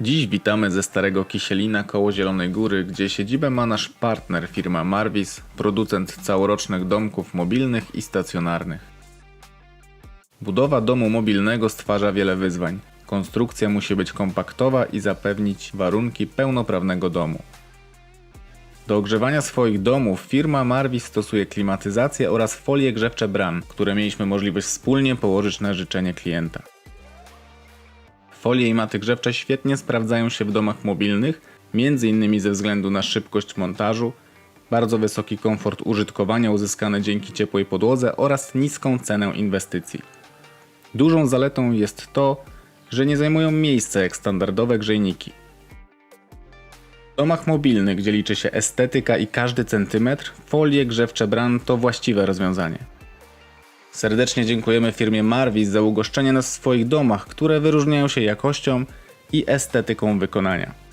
Dziś witamy ze Starego Kisielina koło Zielonej Góry, gdzie siedzibę ma nasz partner firma Marvis, producent całorocznych domków mobilnych i stacjonarnych. Budowa domu mobilnego stwarza wiele wyzwań. Konstrukcja musi być kompaktowa i zapewnić warunki pełnoprawnego domu. Do ogrzewania swoich domów firma Marvis stosuje klimatyzację oraz folie grzewcze bran, które mieliśmy możliwość wspólnie położyć na życzenie klienta. Folie i maty grzewcze świetnie sprawdzają się w domach mobilnych, m.in. ze względu na szybkość montażu, bardzo wysoki komfort użytkowania uzyskany dzięki ciepłej podłodze oraz niską cenę inwestycji. Dużą zaletą jest to, że nie zajmują miejsca jak standardowe grzejniki. W domach mobilnych, gdzie liczy się estetyka i każdy centymetr, folie grzewcze bran to właściwe rozwiązanie. Serdecznie dziękujemy firmie Marvis za ugoszczenie nas w swoich domach, które wyróżniają się jakością i estetyką wykonania.